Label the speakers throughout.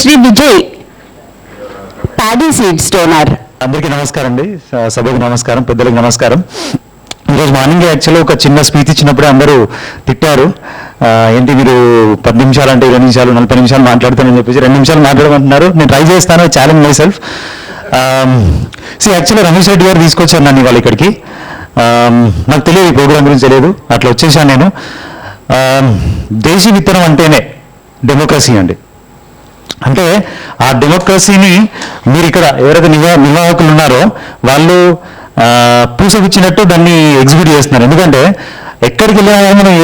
Speaker 1: Shri Vijay. Paddy seeds donor.
Speaker 2: అందరికీ నమస్కారం అండి. సభకు నమస్కారం పెద్దలకు నమస్కారం. ఈరోజు మార్నింగ్ యాక్చువల్గా ఒక చిన్న స్పీచ్ ఇచ్చినప్పుడు అందరూ తిట్టారు. ఏంటి మీరు పది నిమిషాలు అంటే ఇరవై నిమిషాలు నలభై నిమిషాలు మాట్లాడుతానని చెప్పేసి రెండు నిమిషాలు మాట్లాడమంటున్నారు. నేను ట్రై చేస్తాను ఛాలెంజ్ మై సెల్ఫ్ సి యాక్చువల్గా రమేష్ రెడ్డి గారు తీసుకొచ్చాను నన్ను ఇవాళ ఇక్కడికి. నాకు తెలియదు ఈ ప్రోగ్రామ్ గురించి తెలియదు. అట్లా వచ్చేసాను నేను. దేశీ విత్తనం అంటేనే డెమోక్రసీ అండి. అంటే ఆ డెమోక్రసీని మీరు ఇక్కడ ఎవరైతే నివా నిర్వాహకులు ఉన్నారో వాళ్ళు పూసగుచ్చినట్టు దాన్ని ఎగ్జిక్యూట్ చేస్తున్నారు. ఎందుకంటే ఎక్కడికి వెళ్ళినా మనం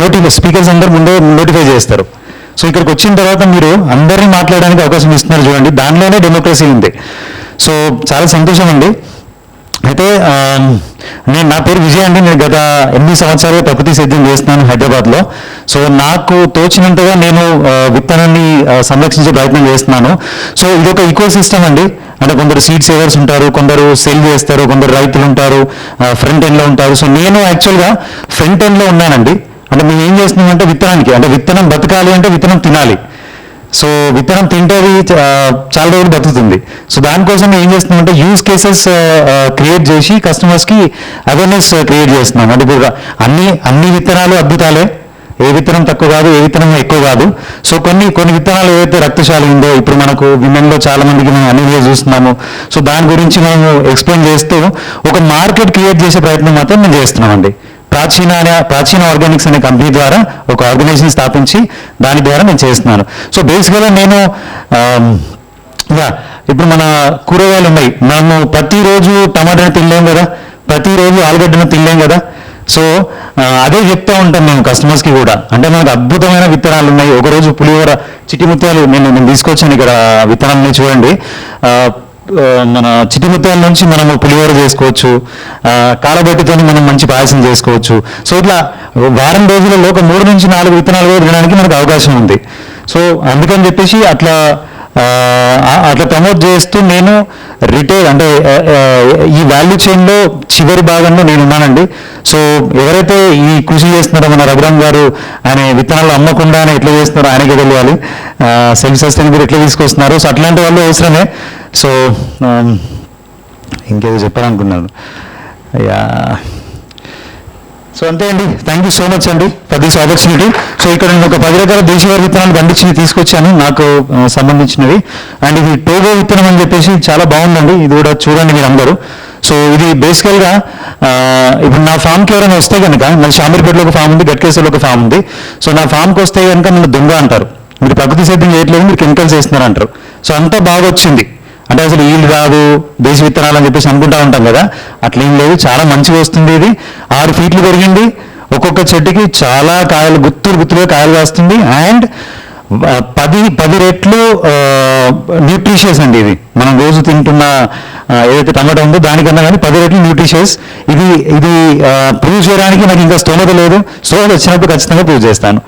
Speaker 2: నోటిఫై స్పీకర్స్ అందరూ ముందే నోటిఫై చేస్తారు. సో ఇక్కడికి వచ్చిన తర్వాత మీరు అందరినీ మాట్లాడడానికి అవకాశం ఇస్తున్నారు చూడండి. దానిలోనే డెమోక్రసీ ఉంది. సో చాలా సంతోషం అండి అయితే నేను నా పేరు విజయ్ అండి. నేను గత ఎనిమిది సంవత్సరాలు ప్రకృతి సిద్ధం చేస్తున్నాను హైదరాబాద్లో. సో నాకు తోచినంతగా నేను విత్తనాన్ని సంరక్షించే ప్రయత్నం చేస్తున్నాను. సో ఇది ఒక ఈకో సిస్టమ్ అండి. అంటే కొందరు సీడ్ సేవర్స్ ఉంటారు కొందరు సెల్ చేస్తారు కొందరు రైతులు ఉంటారు ఫ్రంట్ ఎండ్లో ఉంటారు. సో నేను యాక్చువల్గా ఫ్రంట్ ఎండ్లో ఉన్నానండి. అంటే మేము ఏం చేస్తున్నామంటే విత్తనానికి అంటే విత్తనం బతకాలి అంటే విత్తనం తినాలి. సో విత్తనం తింటే అది చాలా రోజులు బతుకుతుంది. సో దానికోసం ఏం చేస్తున్నామంటే యూజ్ కేసెస్ క్రియేట్ చేసి కస్టమర్స్కి అవేర్నెస్ క్రియేట్ చేస్తున్నాం. అంటే ఇప్పుడు అన్ని అన్ని విత్తనాలు అద్భుతాలే. ఏ విత్తనం తక్కువ కాదు ఏ విత్తనం ఎక్కువ కాదు. సో కొన్ని కొన్ని విత్తనాలు ఏవైతే రక్తశాలి ఉందో ఇప్పుడు మనకు విమెన్లో చాలా మందికి మనం అన్ని చూస్తున్నాము. సో దాని గురించి మనము ఎక్స్ప్లెయిన్ చేస్తూ ఒక మార్కెట్ క్రియేట్ చేసే ప్రయత్నం మాత్రం మేము చేస్తున్నామండి. ప్రాచీన ప్రాచీన ఆర్గానిక్స్ అనే కంపెనీ ద్వారా ఒక ఆర్గనైజేషన్ స్థాపించి దాని ద్వారా నేను చేస్తున్నాను సో బేసికల్గా నేను ఇప్పుడు మన కూరగాయలు ఉన్నాయి. మనము ప్రతిరోజు టమాటాను తినలేం కదా. ప్రతిరోజు ఆలుగడ్డను తినలేం కదా. సో అదే చెప్తా ఉంటాం మేము కస్టమర్స్కి కూడా. అంటే మనకు అద్భుతమైన విత్తనాలు ఉన్నాయి. ఒకరోజు పులిహోర చిట్టి ముత్యాలు నేను నేను తీసుకొచ్చాను ఇక్కడ విత్తనాలని చూడండి. మన చిట్టి ముత్యాల నుంచి మనము పులిహోర చేసుకోవచ్చు. ఆ, కాలబెట్టితో మనం మంచి పాయసం చేసుకోవచ్చు. సో ఇట్లా వారం రోజులలో ఒక మూడు నుంచి నాలుగు విత్తనాలు కూడా తినడానికి మనకు అవకాశం ఉంది. సో అందుకని చెప్పేసి అట్లా అట్లా ప్రమోట్ చేస్తూ నేను రిటైల్ అంటే ఈ వాల్యూ చైన్లో చివరి భాగంలో నేను ఉన్నానండి. సో ఎవరైతే ఈ కృషి చేస్తున్నారో మన రఘురామ్ గారు ఆయన విత్తనాలు అమ్మకుండా ఆయన ఎట్లా చేస్తున్నారో ఆయనకే తెలియాలి. సెల్ఫ్ సస్టైనబుల్ ఎట్లా తీసుకొస్తున్నారు? సో అట్లాంటి వాళ్ళు అవసరమే. సో ఇంకేదో చెప్పాలనుకున్నాను. యా. సో అంతే అండి. థ్యాంక్ యూ సో మచ్ అండి ఫర్ దిస్ ఆపర్చునిటీ సో ఇక్కడ నేను ఒక పది రకాల దేశీయ విత్తనాలు పండించి తీసుకొచ్చాను. నాకు సంబంధించినవి. అండ్ ఇది టోగో విత్తనం అని చెప్పేసి చాలా బాగుందండి. ఇది కూడా చూడండి మీరు అందరూ. సో ఇది బేసికల్గా ఇప్పుడు నా ఫామ్కి ఎవరైనా వస్తే కనుక మన షామీర్పేటలో ఒక ఫామ్ ఉంది గట్కేశ్వర్లో ఒక ఫామ్ ఉంది. సో నా ఫామ్కి వస్తే కనుక నన్ను దొంగ అంటారు. మీరు ప్రకృతి సేద్యం చేయట్లేదు మీరు కెమికల్స్ వేస్తున్నారు అంటారు సో అంతా బాగా వచ్చింది. అంటే అసలు ఈల్డ్ రాదు దేశ విత్తనాలు అని చెప్పేసి అనుకుంటా ఉంటాం కదా. అట్లా ఏం లేదు చాలా మంచిగా వస్తుంది ఇది. ఆరు ఫీట్లు పెరిగింది. ఒక్కొక్క చెట్టుకి చాలా కాయలు గుత్తులు గుత్తులుగా కాయలు కాస్తుంది. అండ్ పది పది రెట్లు న్యూట్రిషియస్ అండి ఇది. మనం రోజు తింటున్న ఏదైతే టమాటో ఉందో దానికన్నా కానీ పది రెట్లు న్యూట్రిషియస్ ఇది ఇది ప్రూవ్ చేయడానికి నాకు ఇంకా స్తోమత లేదు. స్తోమత వచ్చినప్పుడు ఖచ్చితంగా ప్రూవ్ చేస్తాను.